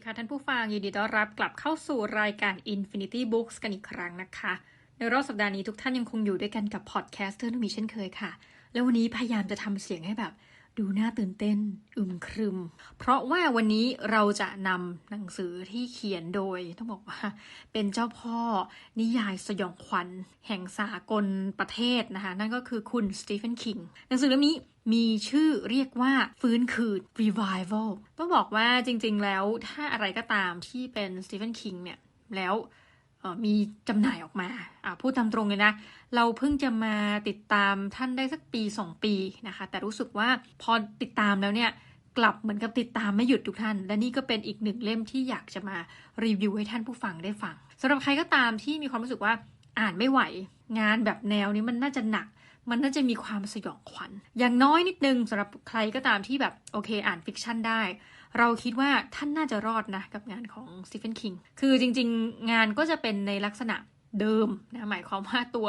ดีค่ะท่านผู้ฟังยินดีต้อนรับกลับเข้าสู่รายการ Infinity Books กันอีกครั้งนะคะ ในรอบสัปดาห์นี้ทุกท่านยังคงอยู่ด้วยกันกับพอดแคสต์เทอร์นมีเช่นเคยค่ะ แล้ววันนี้พยายามจะทำเสียงให้แบบ ดูน่าตื่นเต้นอึมครึม เพราะว่าวันนี้เราจะนำหนังสือที่เขียนโดย ต้องบอกว่า เป็นเจ้าพ่อนิยายสยองขวัญ แห่งสากลประเทศนะคะ นั่นก็คือคุณสตีเฟนคิงหนังสือเล่มนี้มีชื่อเรียกว่าฟื้นคืน revival ต้องบอกว่าจริงๆแล้วถ้าอะไรก็ตามที่เป็นสตีเฟนคิงเนี่ยแล้ว มีจำหน่ายออกมาพูดตามตรงเลยนะ เราเพิ่งจะมาติดตามท่านได้สักปี 2 ปีนะคะ แต่รู้สึกว่าพอติดตามแล้วเนี่ยกลับเหมือนกับติดตามไม่หยุดทุกท่าน และนี่ก็เป็นอีกหนึ่งเล่มที่อยากจะมารีวิวให้ท่านผู้ฟังได้ฟังสำหรับใครก็ตามที่มีความรู้สึกว่าอ่านไม่ไหว งานแบบแนวนี้มันน่าจะหนัก มันน่าจะมีความสยองขวัญ อย่างน้อยนิดนึงสำหรับใครก็ตามที่แบบโอเค อ่านฟิกชันได้ เราคิดว่าท่านน่าจะรอดนะกับงานของสตีเฟนคิงคือจริง ๆ งานก็จะเป็นในลักษณะเดิมนะหมายความว่าตัว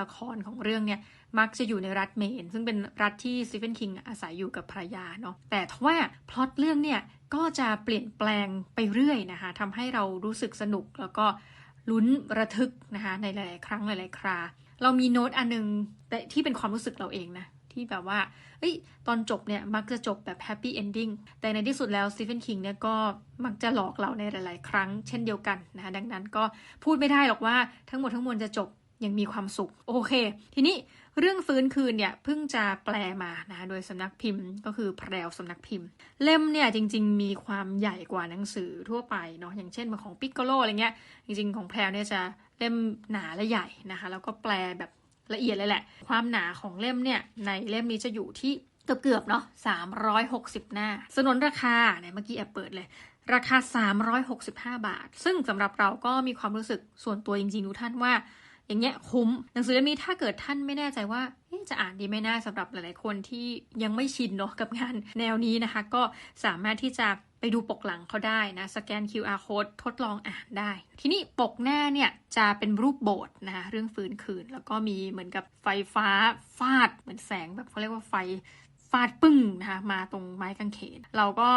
ละครของเรื่องเนี่ยมักจะอยู่ในรัฐเมน ซึ่งเป็นรัฐที่สตีเฟนคิงอาศัยอยู่กับภรรยาเนาะแต่ทว่าพล็อตเรื่องเนี่ยก็จะเปลี่ยนแปลงไปเรื่อยนะคะทำให้เรารู้สึกสนุกแล้วก็ลุ้นระทึกนะคะในหลาย ๆ ครั้งหลาย ๆ ครา เรามีโน้ตอันนึงแต่ที่เป็นความรู้สึกเราเองนะ ที่แบบว่า เอ้ย ตอนจบเนี่ย มักจะจบแบบแฮปปี้เอนดิ้ง แต่ในที่สุดแล้วสตีเฟนคิงเนี่ยก็มักจะหลอกเราในหลาย ๆ ครั้งเช่นเดียวกันนะคะดังนั้นก็พูดไม่ได้หรอกว่าทั้งหมดทั้งมวลจะจบยังมีความสุข โอเค ทีนี้เรื่องฟื้นคืนเนี่ยเพิ่งจะแปลมานะคะโดยสำนักพิมพ์ก็คือแพรวสำนักพิมพ์ เล่มเนี่ยจริง ๆ มีความใหญ่กว่าหนังสือทั่วไปเนาะอย่างเช่นของปิกโกโลอะไรเงี้ยจริง ๆ ของแพรวเนี่ยจะเล่มหนาและใหญ่นะคะแล้วก็แปลแบบ ละเอียดเลยแหละ ความหนาของเล่มเนี่ยในเล่มนี้จะอยู่ที่เกือบๆเนาะ360 หน้า สนนราคาเนี่ยเมื่อกี้แอบเปิดเลย ราคา 365 บาท ซึ่งสำหรับเราก็มีความรู้สึกส่วนตัวจริงๆทุกท่านว่าอย่างเงี้ยคุ้มหนังสือเล่มนี้ถ้าเกิดท่านไม่แน่ใจว่าจะอ่านดีไม่น่าสำหรับหลายๆคนที่ยังไม่ชินเนาะกับงานแนวนี้นะคะ ก็สามารถที่จะ ไปดูปกหลังเขาได้นะ สแกน QR code ทดลองอ่านได้ ทีนี้ปกหน้าเนี่ยจะเป็นรูปโบสถ์นะคะเรื่องฟื้นคืน แล้วก็มีเหมือนกับไฟฟ้าฟาด เหมือนแสงแบบเขาเรียกว่าไฟฟาดปึ้งนะคะมาตรงไม้กางเขน เราก็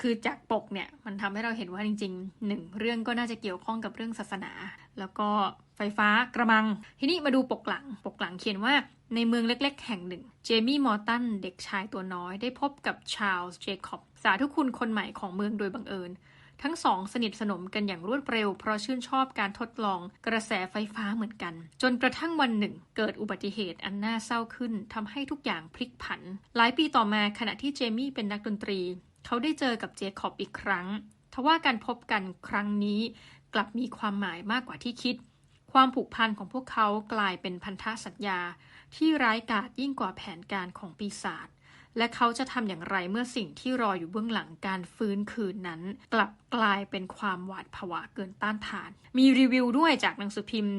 คือจากปกเนี่ยมันทำให้เราเห็นว่าจริงๆหนึ่งเรื่องก็น่าจะเกี่ยวข้องกับเรื่องศาสนา แล้วก็ไฟฟ้ากระมัง ทีนี้มาดูปกหลัง ปกหลังเขียนว่าในเมืองเล็กๆ แห่งหนึ่ง เจมี่มอร์ตันเด็กชายตัวน้อยได้พบกับชาลส์เจคอบ สาธุคุณคนใหม่ของเมืองโดยบังเอิญ ทั้งสองสนิทสนมกันอย่างรวดเร็ว เพราะชื่นชอบการทดลองกระแสไฟฟ้าเหมือนกัน จนกระทั่งวันหนึ่ง เกิดอุบัติเหตุอันน่าเศร้าขึ้นทำให้ทุกอย่างพลิกผัน หลายปีต่อมาขณะที่เจมี่เป็นนักดนตรี เขาได้เจอกับเจคอบอีกครั้งทว่าการพบกันครั้งนี้กลับมีความหมายมากกว่าที่คิด ความผูกพันของพวกเขากลายเป็นพันธสัญญา ที่ร้ายกาจยิ่งกว่าแผนการของปีศาจ และเขาจะทำอย่างไรเมื่อสิ่งที่รออยู่เบื้องหลังการฟื้นคืนนั้น กลับกลายเป็นความหวาดผวาเกินต้านทาน มีรีวิวด้วยจากหนังสือพิมพ์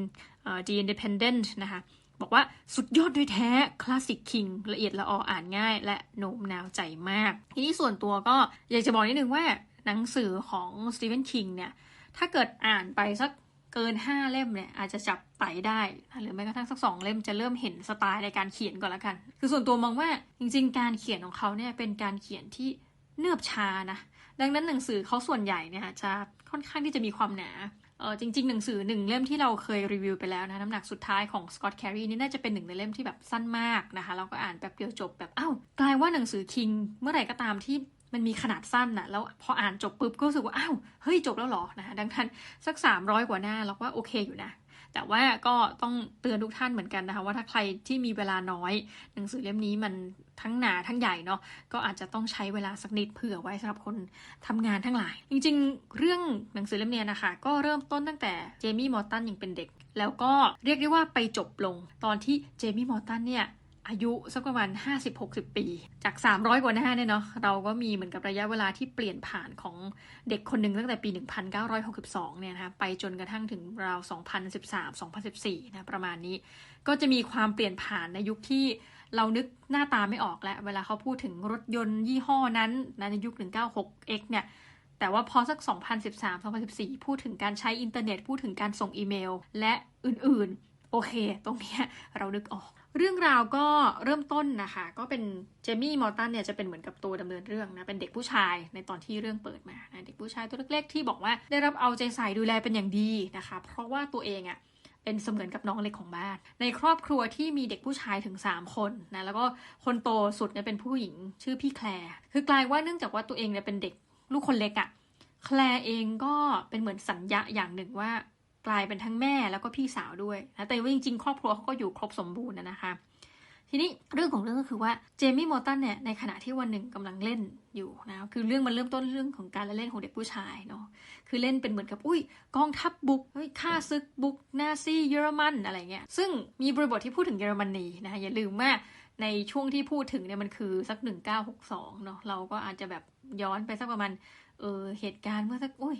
The Independent นะคะบอกว่าสุดยอดด้วยแท้คลาสสิกคิงละเอียดละอออ่านง่าย และโน้มน้าวใจมาก ทีนี้ส่วนตัวก็อยากจะบอกนิดนึงว่าหนังสือของสตีเฟนคิงเนี่ยถ้าเกิดอ่านไปสัก เกิน 5 เล่มเนี่ยอาจจะจับไตได้ หรือแม้กระทั่งสักสองเล่มจะเริ่มเห็นสไตล์ในการเขียนก่อนละกัน คือส่วนตัวมองว่าจริง ๆ การเขียนของเขาเนี่ยเป็นการเขียนที่เนืบชานะดังนั้นหนังสือเขาส่วนใหญ่เนี่ยจะค่อนข้างที่จะมีความหนาเออจริงๆ หนังสือหนึ่งเล่มที่เราเคยรีวิวไปแล้วนะน้ำหนักสุดท้ายของสกอตแครีนี่น่าจะเป็นหนึ่งในเล่มที่แบบสั้นมากนะคะเราก็อ่านแบบเดียวจบแบบอ้าวกลายว่าหนังสือคิงเมื่อไหร่ก็ตามที่ มันมีขนาดสั้นนะแล้วพออ่านจบปุ๊บก็รู้สึกว่าอ้าวเฮ้ยจบแล้วหรอนะดังนั้นสัก 300 กว่าหน้าเราว่าโอเคอยู่นะแต่ว่าก็ต้องเตือนทุกท่านเหมือนกันนะคะ ว่าถ้าใครที่มีเวลาน้อย หนังสือเล่มนี้มันทั้งหนาทั้งใหญ่เนาะก็อาจจะต้องใช้เวลาสักนิดเผื่อไว้สำหรับคนทำงานทั้งหลาย จริงๆ เรื่องหนังสือเล่มนี้นะคะ ก็เริ่มต้นตั้งแต่เจมี่มอร์ตันยังเป็นเด็ก แล้วก็เรียกได้ว่าไปจบลงตอนที่เจมี่มอร์ตันเนี่ย อายุสักประมาณ 50-60 ปี จาก 300 กว่าหน้าเนี่ยเนาะเราก็มีเหมือนกับระยะเวลาที่เปลี่ยนผ่านของเด็กคนหนึ่งตั้งแต่ปี 1962 เนี่ยนะคะไปจนกระทั่งถึงราว 2013-2014 นะประมาณนี้ ก็จะมีความเปลี่ยนผ่านในยุคที่เรานึกหน้าตาไม่ออกแล้ว เวลาเขาพูดถึงรถยนต์ยี่ห้อนั้นในยุค 196X เนี่ยแต่ว่าพอสัก 2013-2014 พูดถึงการใช้อินเทอร์เน็ต พูดถึงการส่งอีเมล และอื่นๆ โอเค ตรงนี้เรานึกออก เรื่องราวก็เริ่มต้นนะคะ ก็เป็นเจมี่มอร์ตันเนี่ยจะเป็นเหมือนกับตัวดำเนินเรื่องนะเป็นเด็กผู้ชายในตอนที่เรื่องเปิดมานะเด็กผู้ชายตัวเล็กๆที่บอกว่าได้รับเอาใจใส่ดูแลเป็นอย่างดีนะคะ เพราะว่าตัวเองอะ่ะเป็นเสมือนกับน้องเล็กของบ้าน ในครอบครัวที่มีเด็กผู้ชายถึง 3 คนนะแล้วก็คนโตสุดเนี่ยเป็นผู้หญิงชื่อพี่แคลร์คือกลายว่าเนื่องจากว่าตัวเองเนี่ยเป็นเด็กลูกคนเล็กอะ่ะแคลร์เองก็เป็นเหมือนสัญญาอย่างหนึ่งว่า กลายเป็นทั้งแม่แล้วก็พี่สาวด้วยนะแต่ว่าจริงๆ ครอบครัวเขาก็อยู่ครบสมบูรณ์นะคะ ทีนี้เรื่องของเรื่องก็คือว่าเจมี่มอร์ตันเนี่ยในขณะที่วันหนึ่งกำลังเล่นอยู่นะคือเรื่องมันเริ่มต้นเรื่องของการเล่นของเด็กผู้ชายเนาะคือเล่นเป็นเหมือนกับอุ้ยกองทัพบบุกเฮ้ยฆ่าศึกบุกนาซีเยอรมันอะไรเงี้ยซึ่งมีบริบทที่พูดถึงเยอรมนีนะคะอย่าลืมว่าในช่วงที่พูดถึงเนี่ยมันคือสัก 1962เนาะเราก็อาจจะแบบย้อนไปสักประมาณเออเหตุการณ์เมื่อสักอุ้ย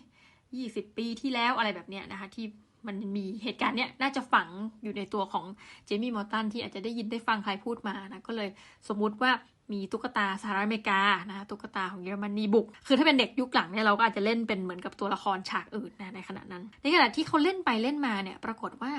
20ปีที่แล้วอะไรแบบเนี้ยนะคะ ที่มันมีเหตุการณ์เนี้ยน่าจะฝังอยู่ในตัวของเจมี่มอร์ตันที่อาจจะได้ยินได้ฟังใครพูดมานะก็เลยสมมุติว่ามีตุ๊กตาสหรัฐอเมริกานะตุ๊กตาของเยอรมนีบุก คือถ้าเป็นเด็กยุคหลังเนี่ยเราก็อาจจะเล่นเป็นเหมือนกับตัวละครฉากอื่นนะในขณะนั้น ในขณะที่เขาเล่นไปเล่นมาเนี่ย ปรากฏว่า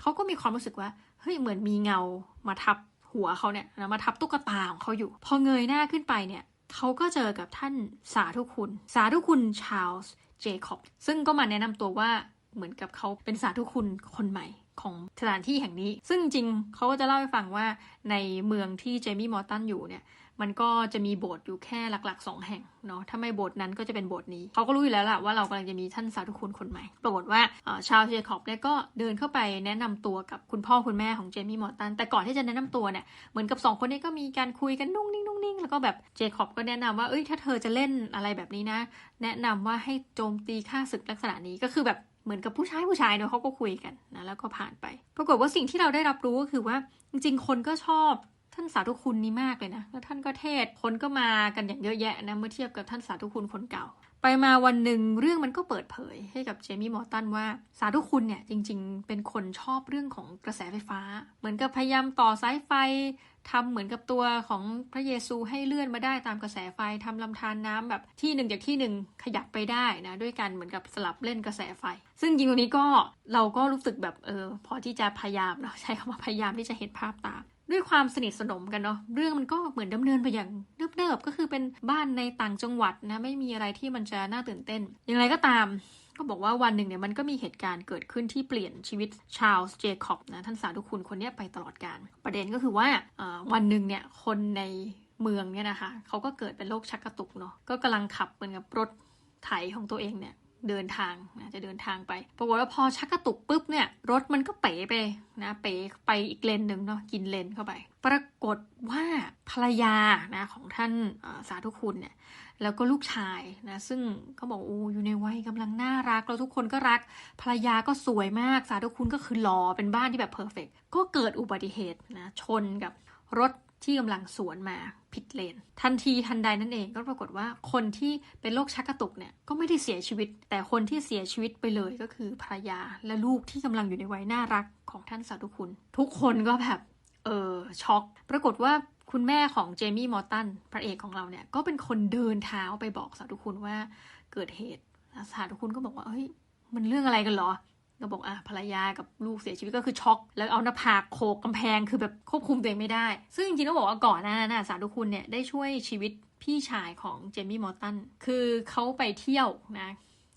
เขาก็มีความรู้สึกว่าเฮ้ยเหมือนมีเงามาทับหัวเขาเนี่ยนะมาทับตุ๊กตาของเขาอยู่ พอเงยหน้าขึ้นไปเนี่ยเขาก็เจอกับท่านสาธุคุณ สาธุคุณชาลส์ เจคอบซึ่งก็มาแนะนำตัวว่าเหมือนกับเขาเป็นสาธุคุณคนใหม่ของสถานที่แห่งนี้ ซึ่งจริงเขาก็จะเล่าให้ฟังว่าในเมืองที่เจมี่มอร์ตันอยู่เนี่ย มันก็จะมีโบสถ์อยู่แค่หลักๆ2แห่งเนาะถ้าไม่โบสถ์นั้นก็จะเป็นโบสถ์นี้เขาก็รู้อยู่แล้วล่ะว่าเรากำลังจะมีท่านสาธุคุณคนใหม่ ปรากฏว่าชาวเจคอบเนี่ยก็เดินเข้าไปแนะนำตัวกับคุณพ่อคุณแม่ของเจมี่มอร์ตันแต่ก่อนที่จะแนะนำตัวเนี่ยเหมือนกับ 2 คนนี้ก็มีการคุยกันนุ่งนิ่งนุ่งนิ่งแล้วก็แบบเจคอบก็แนะนำว่าเอ้ยถ้าเธอจะเล่นอะไรแบบนี้นะ แนะนำว่าให้โจมตีฆ่าศึกลักษณะนี้ก็คือแบบเหมือนกับผู้ชายผู้ชายเนาะเขาก็คุยกันนะแล้วก็ผ่านไป ปรากฏว่าสิ่งที่เราได้รับรู้ก็คือว่าจริงๆ คนก็ชอบ ท่านสาธุคุณนี้มากเลยนะแล้วท่านก็เทศคนก็มากันอย่างเยอะแยะนะเมื่อเทียบกับท่านสาธุคุณคนเก่า ไปมาวันหนึ่งเรื่องมันก็เปิดเผยให้กับเจมี่มอร์ตันว่าสาธุคุณเนี่ยจริง ๆ เป็นคนชอบเรื่องของกระแสไฟฟ้า เหมือนกับพยายามต่อสายไฟทำเหมือนกับตัวของพระเยซูให้เลื่อนมาได้ตามกระแสไฟทำลำธารน้ำแบบที่หนึ่งจากที่หนึ่งขยับไปได้นะด้วยกันเหมือนกับสลับเล่นกระแสไฟ ซึ่งจริงตรงนี้ก็เราก็รู้สึกแบบเออพอที่จะพยายามเนาะใช้คำว่าพยายามที่จะเห็นภาพตาม ด้วยความสนิทสนมกันเนาะเรื่องมันก็เหมือนดำเนินไปอย่างเนิบๆก็คือเป็นบ้านในต่างจังหวัดนะไม่มีอะไรที่มันจะน่าตื่นเต้น อย่างไรก็ตามก็บอกว่าวันหนึ่งเนี่ยมันก็มีเหตุการณ์เกิดขึ้นที่เปลี่ยนชีวิตชาลส์เจคอบนะท่านสาธุคุณคนนี้ไปตลอดการ ประเด็นก็คือว่าวันหนึ่งเนี่ยคนในเมืองเนี่ยนะคะเขาก็เกิดเป็นโรคชักกระตุกเนาะก็กำลังขับเหมือนกับรถไถของตัวเองเนี่ย เดินทางนะจะเดินทางไปปรากฏว่าพอชักกระตุกปุ๊บเนี่ยรถมันก็เป๋ไปนะเป๋ไปอีกเลนหนึ่งเนาะกินเลนเข้าไป ปรากฏว่าภรรยานะของท่านสาธุคุณเนี่ยแล้วก็ลูกชายนะซึ่งเขาบอกโอ้อยู่ในวัยกำลังน่ารักแล้วทุกคนก็รักภรรยาก็สวยมากสาธุคุณก็คือหล่อเป็นบ้านที่แบบเพอร์เฟกก็เกิดอุบัติเหตุนะชนกับรถ ที่กำลังสวนมาผิดเลน ทันทีทันใดนั่นเองก็ปรากฏว่าคนที่เป็นโรคชักกระตุกเนี่ยก็ไม่ได้เสียชีวิต แต่คนที่เสียชีวิตไปเลยก็คือภรรยาและลูกที่กำลังอยู่ในวัยน่ารักของท่านสาธุคุณ ทุกคนก็แบบเออช็อก ปรากฏว่าคุณแม่ของเจมี่มอร์ตันพระเอกของเราเนี่ยก็เป็นคนเดินเท้าไปบอกสาธุคุณว่าเกิดเหตุสาธุคุณก็บอกว่าเฮ้ยมันเรื่องอะไรกันหรอ ก็บอกอะภรรยากับลูกเสียชีวิตก็คือช็อก แล้วเอาหน้าผากโขกกำแพงคือแบบควบคุมตัวเองไม่ได้ ซึ่งจริงๆต้องบอกว่าก่อนหน้านั้นสาธุคุณเนี่ยได้ช่วยชีวิตพี่ชายของเจมี่มอร์ตันคือเขาไปเที่ยวนะ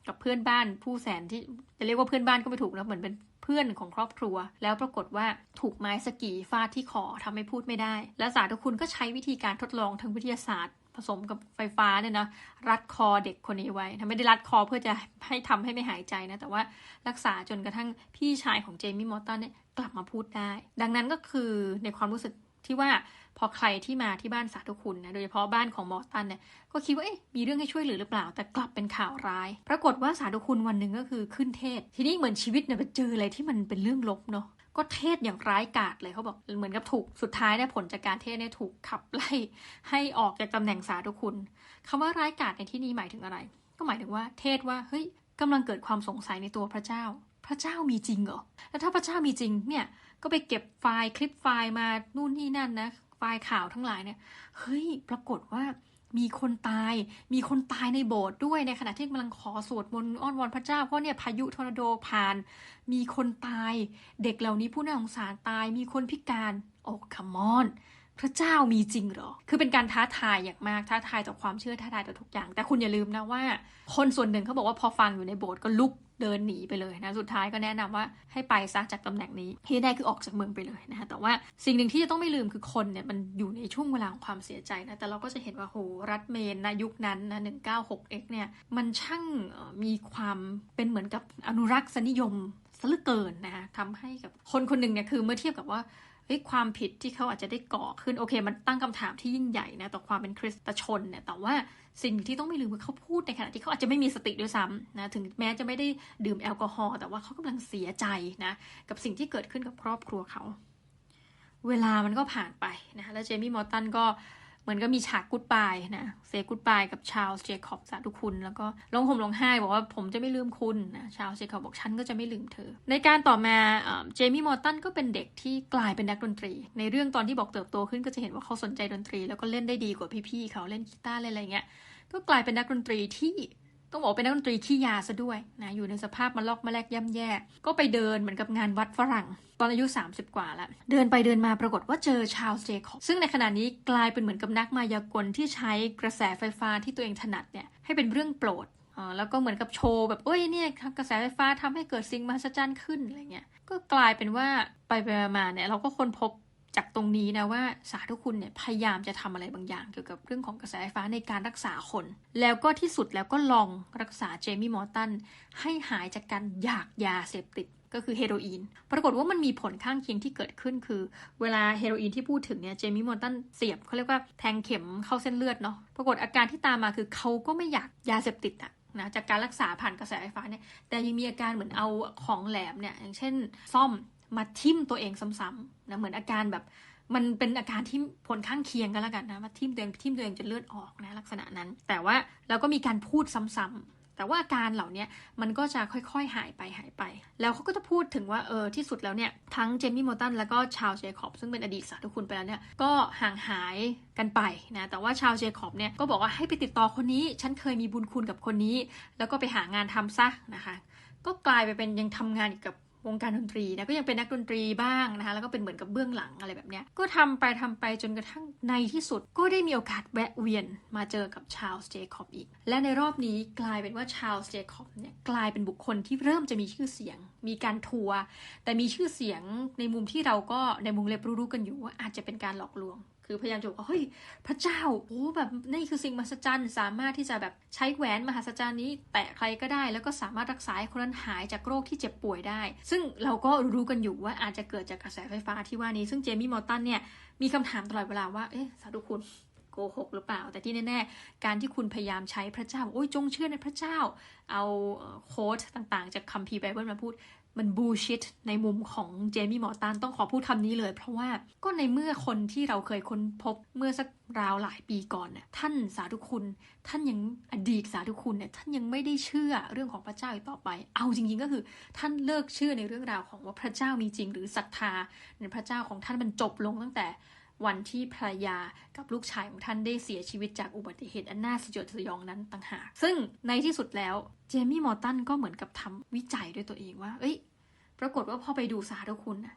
กับเพื่อนบ้านผู้แสนที่จะเรียกว่าเพื่อนบ้านก็ไม่ถูกนะเหมือนเป็นเพื่อนของครอบครัว แล้วปรากฏว่าถูกไม้สกีฟาดที่คอทำให้พูดไม่ได้ และสาธุคุณก็ใช้วิธีการทดลองทางวิทยาศาสตร์ ผสมกับไฟฟ้าเนี่ยนะรัดคอเด็กคนนี้ไว้ทำไม่ได้รัดคอเพื่อจะให้ทำให้ไม่หายใจนะ แต่ว่ารักษาจนกระทั่งพี่ชายของเจมี่มอร์ตันเนี่ยกลับมาพูดได้ ดังนั้นก็คือในความรู้สึกที่ว่าพอใครที่มาที่บ้านสาธุคุณนะโดยเฉพาะบ้านของมอร์ตันเนี่ยก็คิดว่าเอ๊ะมีเรื่องให้ช่วยเหลือหรือเปล่า แต่กลับเป็นข่าวร้าย ปรากฏว่าสาธุคุณวันหนึ่งก็คือขึ้นเทศ ทีนี้เหมือนชีวิตเนี่ยไปเจออะไรที่มันเป็นเรื่องลบเนาะ ก็เทศอย่างร้ายกาจเลยเขาบอกเหมือนกับถูกสุดท้ายเนี่ยผลจากการเทศเนี่ยถูกขับไล่ให้ออกจากตำแหน่งสาธุคุณคำว่าร้ายกาจในที่นี้หมายถึงอะไร ก็หมายถึงว่าเทศว่าเฮ้ยกำลังเกิดความสงสัยในตัวพระเจ้า พระเจ้ามีจริงเหรอแล้วถ้าพระเจ้ามีจริงเนี่ยก็ไปเก็บไฟล์คลิปไฟล์มานู่นนี่นั่นนะไฟล์ข่าวทั้งหลายเนี่ยเฮ้ยปรากฏว่า มีคนตาย มีคนตายในโบสถ์ด้วยในขณะที่กำลังขอสวดมนต์อ้อนวอนพระเจ้าเพราะเนี่ยพายุทอร์นาโดผ่าน มีคนตาย เด็กเหล่านี้ผู้น่าสงสารตาย มีคนพิการ โอ้คัมอน พระเจ้ามีจริงเหรอ คือเป็นการท้าทายอย่างมาก ท้าทายต่อความเชื่อ ท้าทายต่อทุกอย่าง แต่คุณอย่าลืมนะว่า คนส่วนหนึ่งเขาบอกว่าพอฟังอยู่ในโบสถ์ก็ลุกเดินหนีไปเลยนะ สุดท้ายก็แนะนำว่าให้ไปซะจากตำแหน่งนี้ที่ได้คือออกจากเมืองไปเลยนะคะแต่ว่าสิ่งหนึ่งที่จะต้องไม่ลืมคือคนเนี่ยมันอยู่ในช่วงเวลาของความเสียใจนะ แต่เราก็จะเห็นว่าโหรัฐเมนนะยุคนั้นนะ 196x เนี่ยมันช่างมีความเป็นเหมือนกับอนุรักษ์สนิยมซะเหลือเกินนะคะทำให้กับคนคนหนึ่งเนี่ยคือเมื่อเทียบกับว่า เฮ้ยความผิดที่เขาอาจจะได้ก่อขึ้นโอเค มันตั้งคำถามที่ยิ่งใหญ่นะต่อความเป็นคริสตชนเนี่ยแต่ว่าสิ่งที่ต้องไม่ลืมคือเขาพูดในขณะที่เขาอาจจะไม่มีสติด้วยซ้ำนะถึงแม้จะไม่ได้ดื่มแอลกอฮอล์แต่ว่าเขากำลังเสียใจนะกับสิ่งที่เกิดขึ้นกับครอบครัวเขา เวลามันก็ผ่านไปนะแล้วเจมี่มอร์ตันก็ มือนก็มีฉากกูดบายนะเซกูดบายกับชาลส์เจคอบสาธุคุณ แล้วก็ร้องห่มร้องไห้บอกว่าผมจะไม่ลืมคุณนะชาลส์เจคอบบอกฉันก็จะไม่ลืมเธอ ในการต่อมาเจมี่มอร์ตันก็เป็นเด็กที่กลายเป็นนักดนตรี ในเรื่องตอนที่บอกเติบโตขึ้นก็จะเห็นว่าเขาสนใจดนตรี แล้วก็เล่นได้ดีกว่าพี่ๆเขาเล่นกีตาร์เล่นอะไรเงี้ยก็กลายเป็นนักดนตรีที่ ต้องบอกเป็นนักดนตรีขี้ยาซะด้วยนะอยู่ในสภาพมาลอกมาแลกย่ำแย่ ก็ไปเดินเหมือนกับงานวัดฝรั่ง ตอนอายุ 30 กว่าแล้ว เดินไปเดินมาปรากฏว่าเจอชาวเจคอบซึ่งในขณะนี้กลายเป็นเหมือนกับนักมายากลที่ใช้กระแสไฟฟ้าที่ตัวเองถนัดเนี่ยให้เป็นเรื่องโปรดแล้วก็เหมือนกับโชว์แบบเอ้ยเนี่ยกระแสไฟฟ้าทำให้เกิดสิ่งมหัศจรรย์ขึ้นอะไรเงี้ยก็กลายเป็นว่าไปไปมาเนี่ยเราก็ค้นพบ จากตรงนี้นะว่าสาธุคุณเนี่ยพยายามจะทำอะไรบางอย่าง เกี่ยวกับเรื่องของกระแสไฟฟ้าในการรักษาคน แล้วก็ที่สุดแล้วก็ลองรักษาเจมี่มอร์ตันให้หายจากการอยากยาเสพติดก็คือเฮโรอีน ปรากฏว่ามันมีผลข้างเคียงที่เกิดขึ้นคือ เวลาเฮโรอีนที่พูดถึงเนี่ย เจมี่มอร์ตันเสียบเขาเรียกว่าแทงเข็มเข้าเส้นเลือดเนาะ ปรากฏอาการที่ตามมาคือเขาก็ไม่อยากยาเสพติดอะนะจากการรักษาผ่านกระแสไฟฟ้าเนี่ย แต่ยังมีอาการเหมือนเอาของแหลมเนี่ย อย่างเช่น ซ่อม มาทิ่มตัวเองซ้ำๆนะเหมือนอาการแบบมันเป็นอาการที่ผลข้างเคียงกันแล้วกันนะว่าทิ่มตัวเองทิ่มตัวเองจนเลือดออกนะลักษณะนั้น แต่ว่าเราก็มีการพูดซ้ำๆแต่ว่าอาการเหล่านี้มันก็จะค่อยๆหายไปหายไป แล้วเขาก็จะพูดถึงว่าเออที่สุดแล้วเนี่ย ทั้งเจมี่มอตันแล้วก็ชาวเจคอบซึ่งเป็นอดีตสาธุคุณไปแล้วเนี่ย ก็ห่างหายกันไปนะแต่ว่าชาวเจคอบเนี่ยก็บอกว่าให้ไปติดต่อคนนี้ ฉันเคยมีบุญคุณกับคนนี้ แล้วก็ไปหางานทำซะนะคะ ก็กลายไปเป็นยังทำงานกับ วงการดนตรีนะก็ยังเป็นนักดนตรีบ้างนะคะแล้วก็เป็นเหมือนกับเบื้องหลังอะไรแบบเนี้ยก็ทำไปทำไปจนกระทั่งในที่สุด ก็ได้มีโอกาสแวะเวียนมาเจอกับชาลส์เจคอบอีก และในรอบนี้กลายเป็นว่าชาลส์เจคอบเนี่ยกลายเป็นบุคคลที่เริ่มจะมีชื่อเสียง มีการทัวร์แต่มีชื่อเสียงในมุมที่เราก็ในมุมเล็บรู้ๆกันอยู่ว่าอาจจะเป็นการหลอกลวง คือพยายามจะบอกว่าเฮ้ยพระเจ้าโอ้แบบนี่คือสิ่งมหัศจรรย์สามารถที่จะแบบใช้แหวนมหัศจรรย์นี้ แตะใครก็ได้ แล้วก็สามารถรักษาคนนั้นหายจากโรคที่เจ็บป่วยได้ ซึ่งเราก็รู้กันอยู่ว่าอาจจะเกิดจากกระแสไฟฟ้าที่ว่านี้ ซึ่งเจมี่มอร์ตันเนี่ยมีคำถามตลอดเวลาว่าเอ๊ะสาธุคุณโกหกหรือเปล่า แต่ที่แน่ๆ การที่คุณพยายามใช้พระเจ้า โอ้ยจงเชื่อในพระเจ้า เอาโค้ดต่างๆ จากคัมภีร์ไบเบิลมาพูด มันบูชิตในมุมของเจมี่มอร์ตันต้องขอพูดคำนี้เลย เพราะว่าก็ในเมื่อคนที่เราเคยค้นพบเมื่อสักราวหลายปีก่อนน่ะท่านสาธุคุณ ท่านยังอดีตสาธุคุณเนี่ยท่านยังไม่ได้เชื่อเรื่องของพระเจ้าอีกต่อไป เอาจริง ๆ ก็คือ ท่านเลิกเชื่อในเรื่องราวของว่าพระเจ้ามีจริง หรือศรัทธาในพระเจ้าของท่านมันจบลงตั้งแต่ วันที่ภรรยากับลูกชายของท่านได้เสียชีวิตจากอุบัติเหตุอันน่าสยดสยองนั้นต่างหาก ซึ่งในที่สุดแล้วเจมี่มอร์ตันก็เหมือนกับทำวิจัยด้วยตัวเองว่า เอ้ย ปรากฏว่าพอไปดูสาธุคุณนะ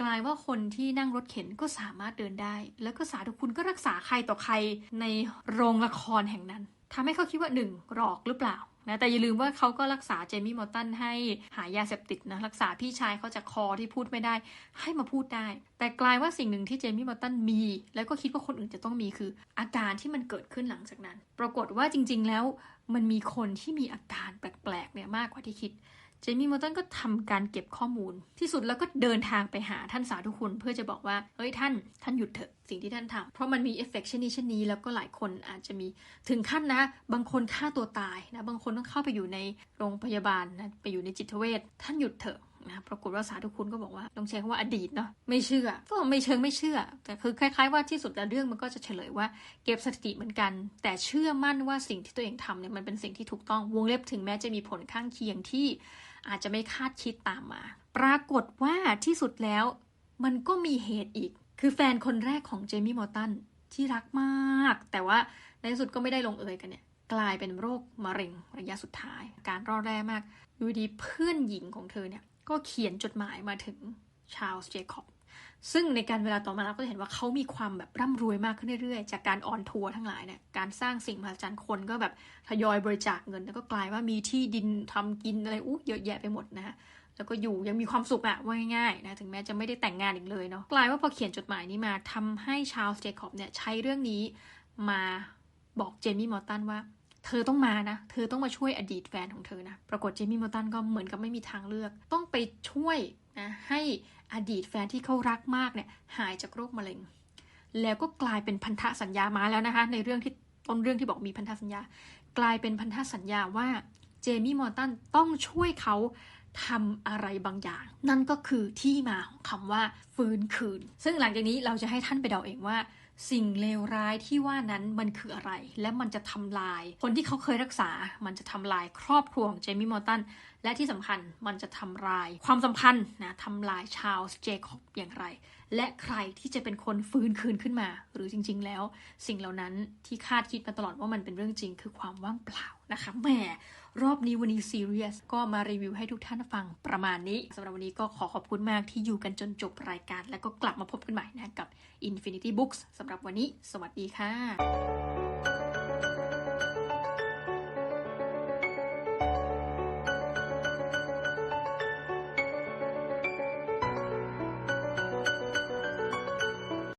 กลายว่าคนที่นั่งรถเข็นก็สามารถเดินได้ แล้วก็สาธุคุณก็รักษาใครต่อใครในโรงละครแห่งนั้นทำให้เขาคิดว่าหนึ่งหลอกหรือเปล่า นะแต่อย่าลืมว่าเขาก็รักษาเจมี่มอร์ตันให้หายาเสพติดนะรักษาพี่ชายเขาจากคอที่พูดไม่ได้ ให้มาพูดได้ แต่กลายว่าสิ่งหนึ่งที่เจมี่มอร์ตันมี แล้วก็คิดว่าคนอื่นจะต้องมีคือ อาการที่มันเกิดขึ้นหลังจากนั้น ปรากฏว่าจริง ๆ แล้วมันมีคนที่มีอาการแปลกๆเนี่ยมากกว่าที่คิด เจมี่มอร์ตันก็ทำการเก็บข้อมูล ที่สุดแล้วก็เดินทางไปหาท่านสาธุคุณเพื่อจะบอกว่า เฮ้ยท่านท่านหยุดเถอะสิ่งที่ท่านทำเพราะมันมีเอฟเฟกชันนี้ชันนี้ แล้วก็หลายคนอาจจะมีถึงขั้นนะ บางคนฆ่าตัวตายนะบางคนต้องเข้าไปอยู่ในโรงพยาบาลนะไปอยู่ในจิตเวชท่านหยุดเถอะนะปรากฏว่าสาธุคุณก็บอกว่าต้องใช้คำว่าอดีตเนาะไม่เชื่อ ก็ไม่เชิงไม่เชื่อ แต่คือคล้ายๆ ว่าที่สุดแล้วเรื่องมันก็จะเฉลยว่าเก็บสถิติเหมือนกัน แต่เชื่อมั่นว่าสิ่งที่ตัวเองทำเนี่ยมันเป็นสิ่งที่ถูกต้องวงเล็บถึงแม้จะมีผลข้างเคียงที่ อาจจะไม่คาดคิดตามมา ปรากฏว่าที่สุดแล้วมันก็มีเหตุอีก คือแฟนคนแรกของเจมี่มอร์ตันที่รักมาก แต่ว่าในสุดก็ไม่ได้ลงเอยกันเนี่ย กลายเป็นโรคมะเร็งระยะสุดท้าย การรอดแร่มาก อยู่ดีเพื่อนหญิงของเธอเนี่ย ก็เขียนจดหมายมาถึง ชาลส์เจคอบซึ่งในการเวลาต่อมาเราก็จะเห็นว่าเขามีความแบบร่ำรวยมากขึ้นเรื่อยๆ จากการออนทัวร์ทั้งหลายเนี่ย การสร้างสิ่งมหัศจรรย์คนก็แบบทยอยบริจาคเงิน แล้วก็กลายว่ามีที่ดินทำกินอะไรอู้เยอะแยะไปหมดนะฮะ แล้วก็อยู่ยังมีความสุขอะว่าง่ายๆนะถึงแม้จะไม่ได้แต่งงานอีกเลยเนาะ กลายว่าพอเขียนจดหมายนี้มาทำให้ชาลส์เจคอบเนี่ยใช้เรื่องนี้มาบอกเจมี่มอร์ตันว่าเธอต้องมานะ เธอต้องมาช่วยอดีตแฟนของเธอนะ ปรากฏเจมี่มอร์ตันก็เหมือนกับไม่มีทางเลือก ต้องไปช่วยนะให้ อดีตแฟนที่เขารักมากเนี่ยหายจากโรคมะเร็ง แล้วก็กลายเป็นพันธสัญญามาแล้วนะคะ ในเรื่องที่ต้นเรื่องที่บอกมีพันธสัญญา กลายเป็นพันธสัญญาว่าเจมี่มอร์ตันต้องช่วยเขาทำอะไรบางอย่าง นั่นก็คือที่มาของคำว่าฟื้นคืน ซึ่งหลังจากนี้เราจะให้ท่านไปเดาเองว่า สิ่งเลวร้ายที่ว่านั้นมันคืออะไร และมันจะทำลาย คนที่เขาเคยรักษา มันจะทำลายครอบครัวของเจมี่มอร์ตัน และที่สำคัญมันจะทำลายความสัมพันธ์นะทำลายชาลส์เจคอบอย่างไร และใครที่จะเป็นคนฟื้นคืนขึ้นมา หรือจริง ๆ แล้ว สิ่งเหล่านั้นที่คาดคิดมาตลอดว่ามันเป็นเรื่องจริง คือความว่างเปล่านะคะแหมรอบนี้วันนี้ซีเรียสก็มารีวิวให้ทุกท่านฟังประมาณนี้สำหรับวันนี้ก็ขอขอบคุณมากที่อยู่กันจนจบรายการ แล้วก็กลับมาพบกันใหม่นะกับ Infinity Books สำหรับวันนี้ สวัสดีค่ะ